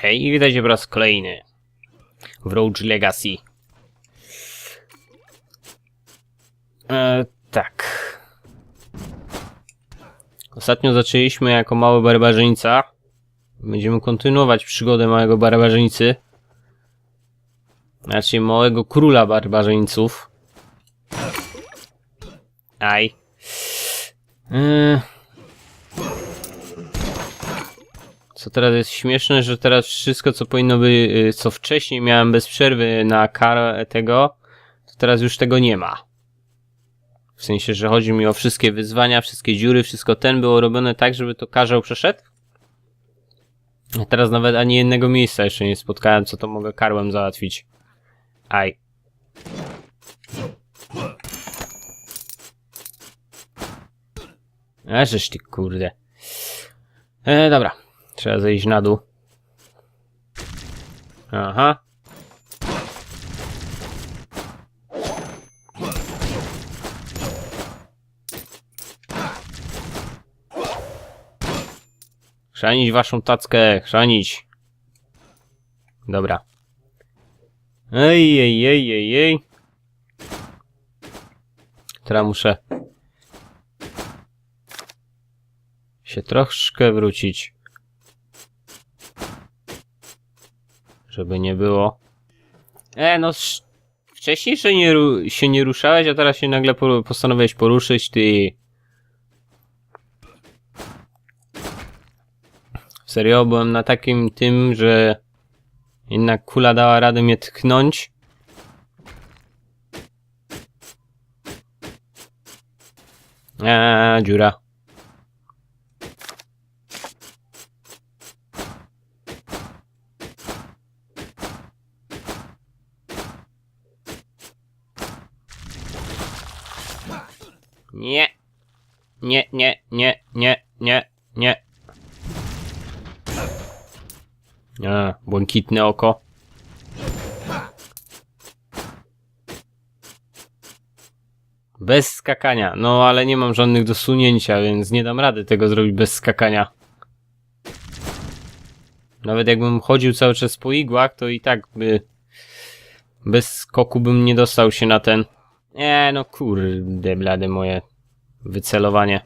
Hej, i witajcie po raz kolejny w Rogue Legacy. E, tak. Ostatnio zaczęliśmy jako mały barbarzyńca. Będziemy kontynuować przygodę małego barbarzyńcy. Znaczy małego króla barbarzyńców. Aj. Eee. Co teraz jest śmieszne, że teraz wszystko co powinno być, y, co wcześniej miałem bez przerwy na karę tego, to teraz już tego nie ma. W sensie, że chodzi mi o wszystkie wyzwania, wszystkie dziury, wszystko ten było robione tak, żeby to karzeł przeszedł. A teraz nawet ani jednego miejsca jeszcze nie spotkałem, co to mogę karłem załatwić. Aj. A żeż ty kurde. E, dobra. Trzeba zejść na dół. Aha. Chrzanić waszą tackę, chrzanić. Dobra. Ej, ej, ej, ej, ej. Teraz muszę się troszkę wrócić. Żeby nie było. E, no wcześniej się nie, się nie ruszałeś, a teraz się nagle po- postanowiłeś poruszyć, ty. Serio, byłem na takim tym, że jednak kula dała radę mnie tknąć. Eee, dziura. Nie. Nie, nie, nie, nie, nie, nie. A, błękitne oko. Bez skakania. No, ale nie mam żadnych dosunięcia, więc nie dam rady tego zrobić bez skakania. Nawet jakbym chodził cały czas po igłach, to i tak by... Bez skoku bym nie dostał się na ten... Nie, no kurde blade moje wycelowanie.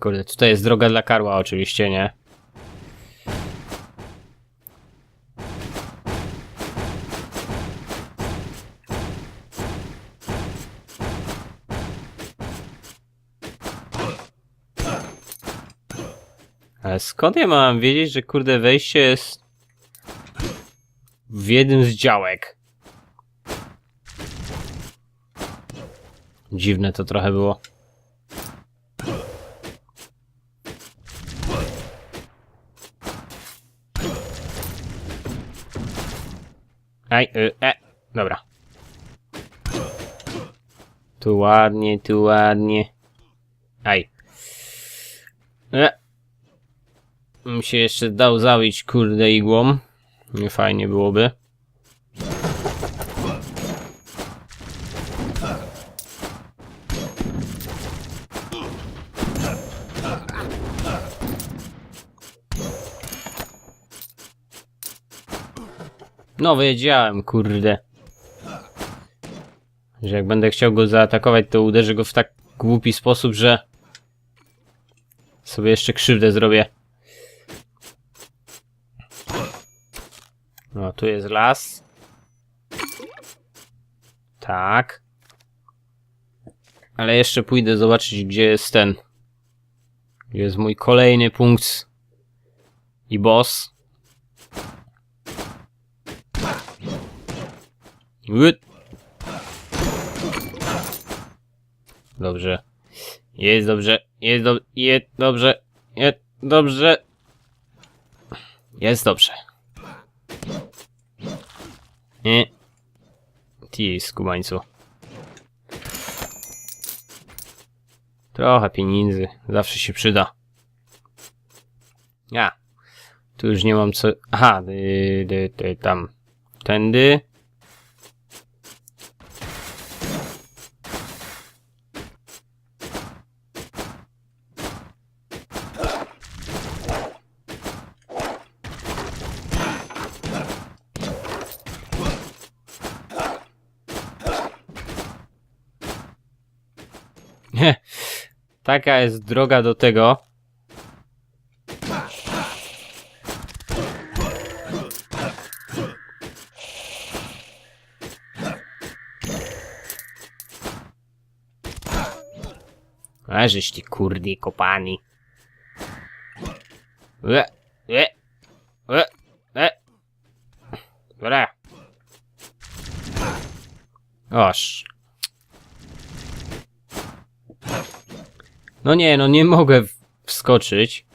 Kurde, tutaj jest droga dla karła oczywiście, nie? Skąd ja mam wiedzieć, że kurde wejście jest w jednym z działek? Dziwne to trochę było. Aj, y, e, dobra. Tu ładnie, tu ładnie. Aj. E. Bym się jeszcze dał zabić kurde igłą. Nie fajnie byłoby. No wiedziałem, kurde. Że jak będę chciał go zaatakować, to uderzę go w tak głupi sposób, że sobie jeszcze krzywdę zrobię. No, tu jest las. Tak. Ale jeszcze pójdę zobaczyć, gdzie jest ten. Gdzie jest mój kolejny punkt. I boss. Dobrze. Jest dobrze. Jest, do... jest dobrze. Jest dobrze. Jest dobrze. Nie. Ty, skubańcu. Trochę pieniędzy. Zawsze się przyda. Ja. Tu już nie mam co... Aha, dy, dy, dy, tam. Tędy. Nie. Taka jest droga do tego. A żeś ty kurdi kopani. E, e, e, e. Dobra. Oż. No nie, no nie mogę wskoczyć.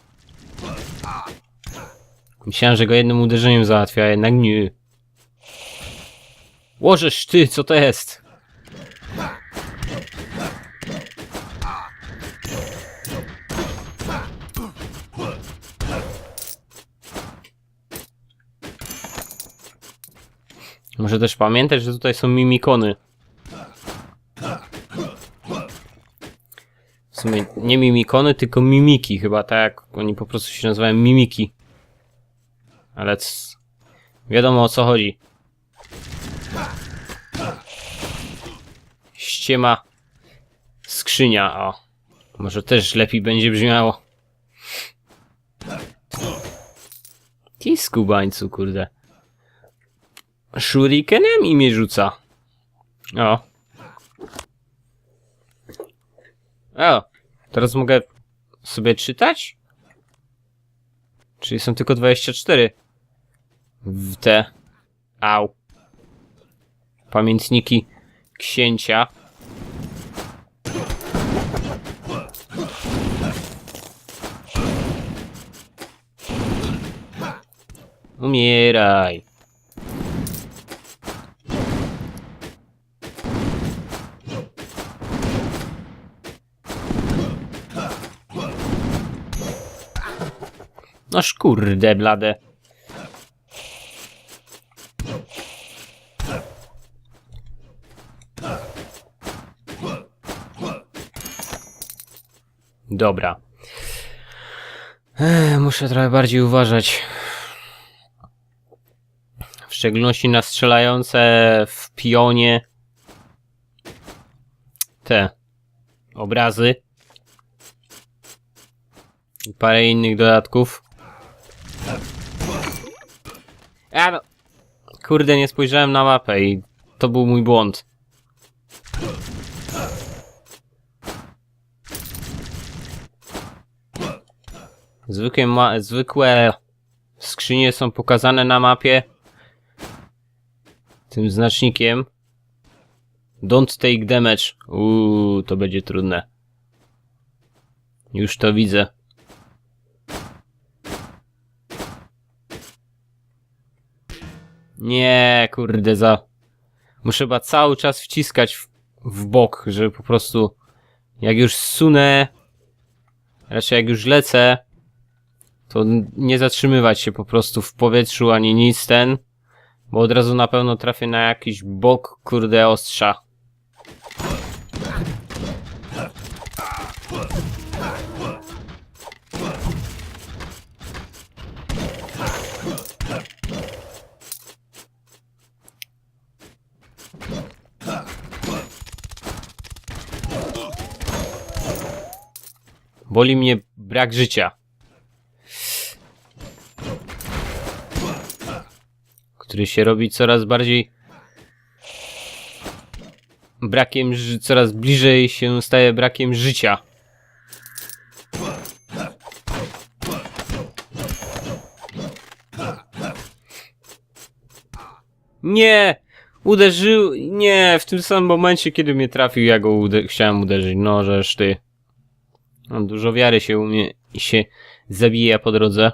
Myślałem, że go jednym uderzeniem załatwia, jednak nie. Łożesz ty, co to jest? Muszę też pamiętać, że tutaj są mimikony. Sumie nie mimikony, tylko mimiki, chyba tak oni po prostu się nazywają mimiki. Ale wiadomo o co chodzi. Ściema skrzynia, o. Może też lepiej będzie brzmiało. Ty skubańcu, kurde. I mnie rzuca. O. O, teraz mogę sobie czytać? Czyli są tylko 24. W te. Au. Pamiętniki księcia. Umieraj. Noż kurde blade. Dobra. Ech, muszę trochę bardziej uważać. W szczególności na strzelające w pionie te obrazy i parę innych dodatków. A no. Kurde, nie spojrzałem na mapę i to był mój błąd. Zwykłe, ma zwykłe skrzynie są pokazane na mapie tym znacznikiem. Don't take damage. Uuu, to będzie trudne. Już to widzę. Nie, kurde, za. Muszę chyba cały czas wciskać w, w bok, żeby po prostu. Jak już sunę. Raczej jak już lecę. To nie zatrzymywać się po prostu w powietrzu ani nic ten. Bo od razu na pewno trafię na jakiś bok, kurde, ostrza. Boli mnie brak życia. Który się robi coraz bardziej. Brakiem, coraz bliżej się staje brakiem życia. Nie! Uderzył. Nie, w tym samym momencie, kiedy mnie trafił, ja go chciałem uderzyć. No, żeż ty. Mam dużo wiary się u mnie i się zabija po drodze.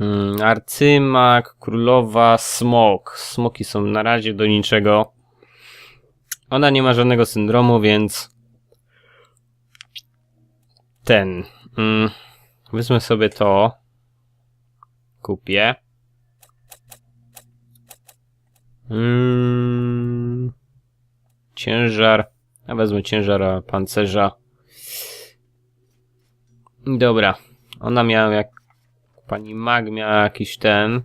Mm, arcymak, królowa, smok. Smoki są na razie do niczego. Ona nie ma żadnego syndromu, więc ten. Mm, wezmę sobie to. Kupię. Mm, ciężar. Ja wezmę ciężar pancerza. Dobra. Ona miała jak. Pani Mag miała jakiś ten.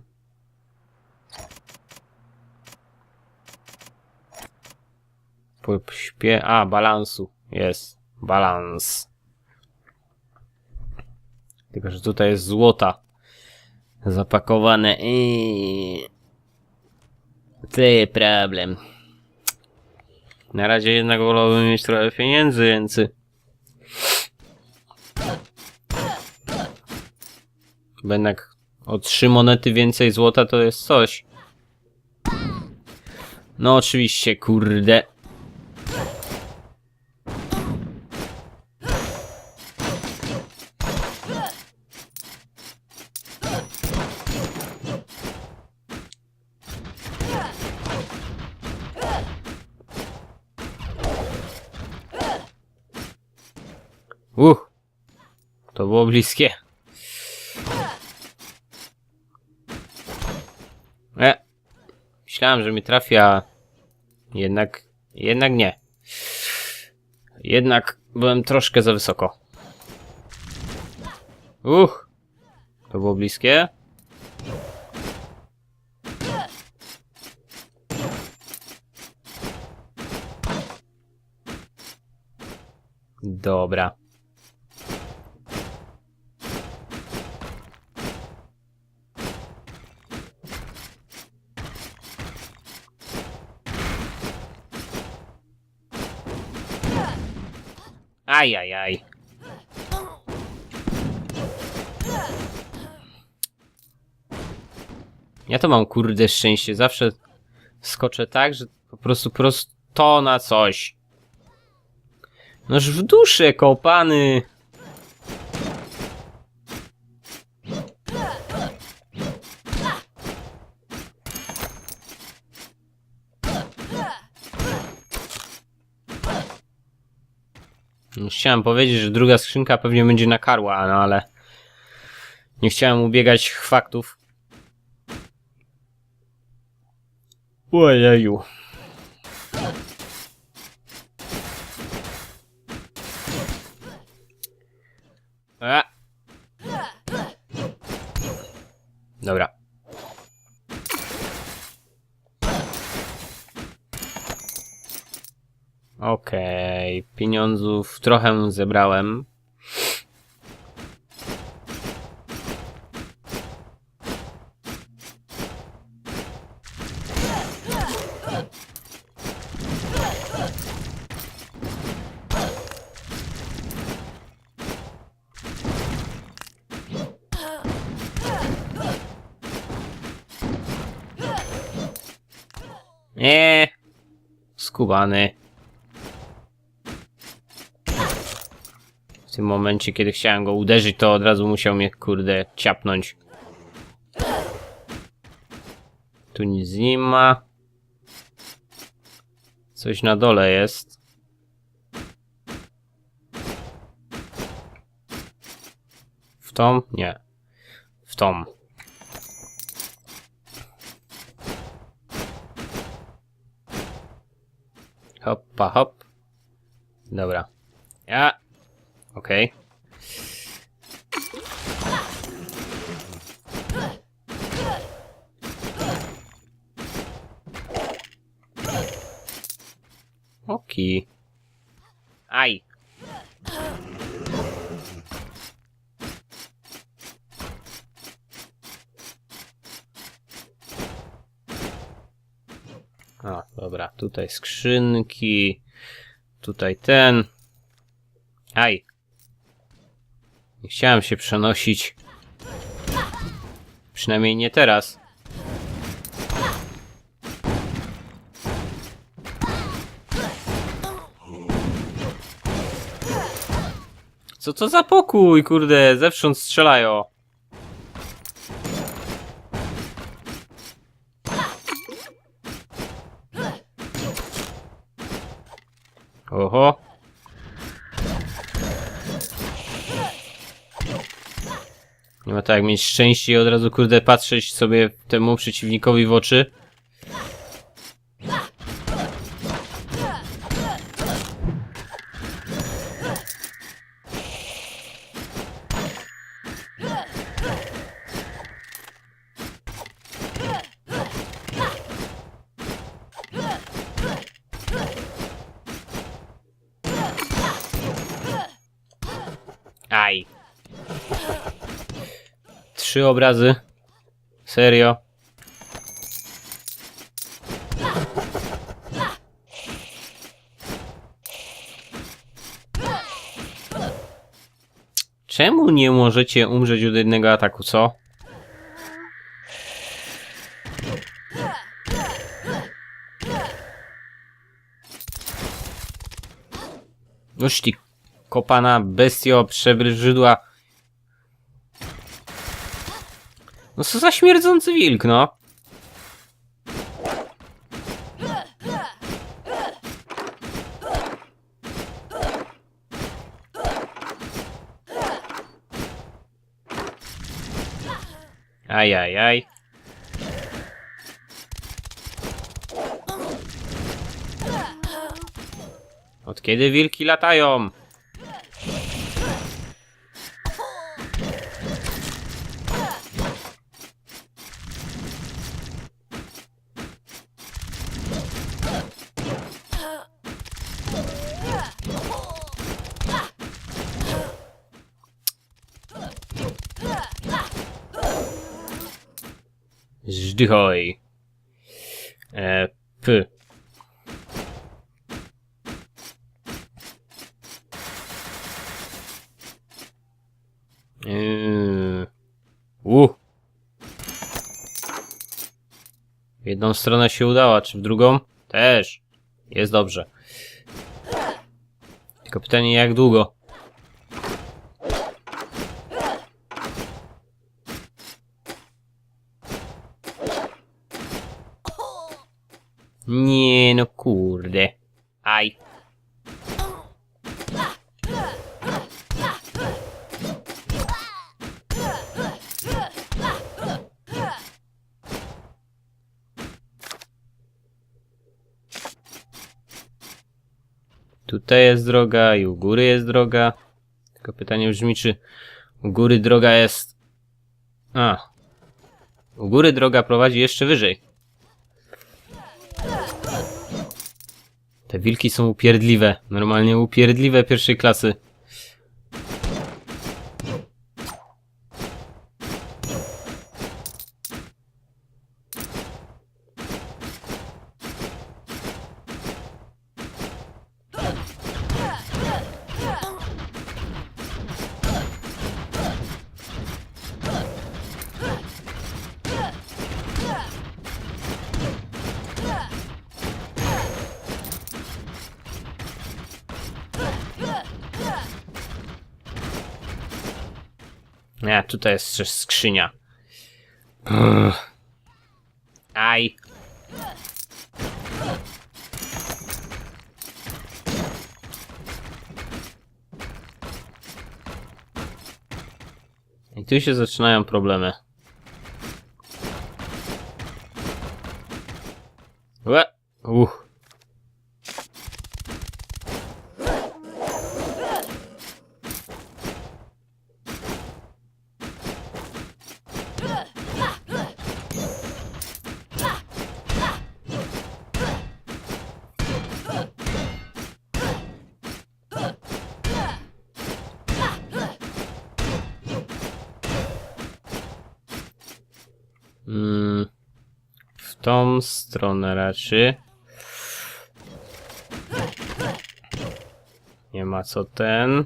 Śpie... A, balansu. Jest. Balans. Tylko, że tutaj jest złota. Zapakowane. I... To jest problem. Na razie jednak wolałbym mieć trochę pieniędzy, więc... Bo jednak o trzy monety więcej złota to jest coś. No oczywiście, kurde. Uch. To było bliskie. E. Myślałem, że mi trafia. Jednak. Jednak nie. Jednak byłem troszkę za wysoko. Uch. To było bliskie. Dobra. Aj, aj, aj. Ja to mam kurde szczęście. Zawsze skoczę tak, że po prostu prosto na coś. Noż w duszę kopany. Chciałem powiedzieć, że druga skrzynka pewnie będzie na karła, no ale nie chciałem ubiegać faktów. Ojeju. A. Dobra. Okej, pieniądzów trochę zebrałem. Nie, skubany. Tym momencie, kiedy chciałem go uderzyć, to od razu musiał mnie, kurde, ciapnąć. Tu nic nie ma. Coś na dole jest. W tą? Nie. W tą. Hoppa hop. Dobra. Ja. Okej. Oki. Aj. A, dobra, tutaj skrzynki, tutaj ten. Aj. Nie chciałem się przenosić. Przynajmniej nie teraz. Co to za pokój, kurde, zewsząd strzelają. Oho. Nie ma tak jak mieć szczęście i od razu kurde patrzeć sobie temu przeciwnikowi w oczy. Trzy obrazy. Serio. Czemu nie możecie umrzeć od jednego ataku, co? Noż ty kopana bestio przebrzydła. No co za śmierdzący wilk, no. Aj, aj, aj. Od kiedy wilki latają? Zdychoj. E, p. Yy. U. W jedną stronę się udała, czy w drugą? Też. Jest dobrze. Tylko pytanie, jak długo? Nie, no kurde. Aj. Tutaj jest droga i u góry jest droga. Tylko pytanie brzmi, czy u góry droga jest... A. U góry droga prowadzi jeszcze wyżej. Te wilki są upierdliwe. Normalnie upierdliwe pierwszej klasy. Nie, tutaj jest też skrzynia. Ugh. Aj. I tu się zaczynają problemy. Łe. Uch. Mm, w tą stronę raczej. Nie ma co ten.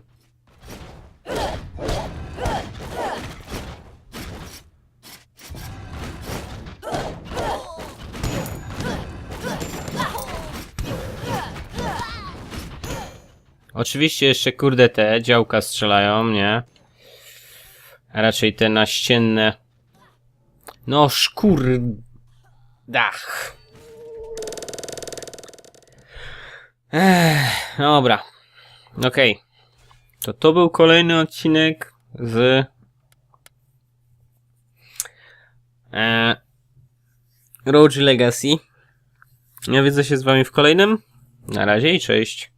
Oczywiście jeszcze kurde te działka strzelają, nie? A raczej te naścienne no szkur... Dach. Ech, dobra. Okej. To to był kolejny odcinek z... E, Legacy. Ja widzę się z wami w kolejnym. Na razie i cześć.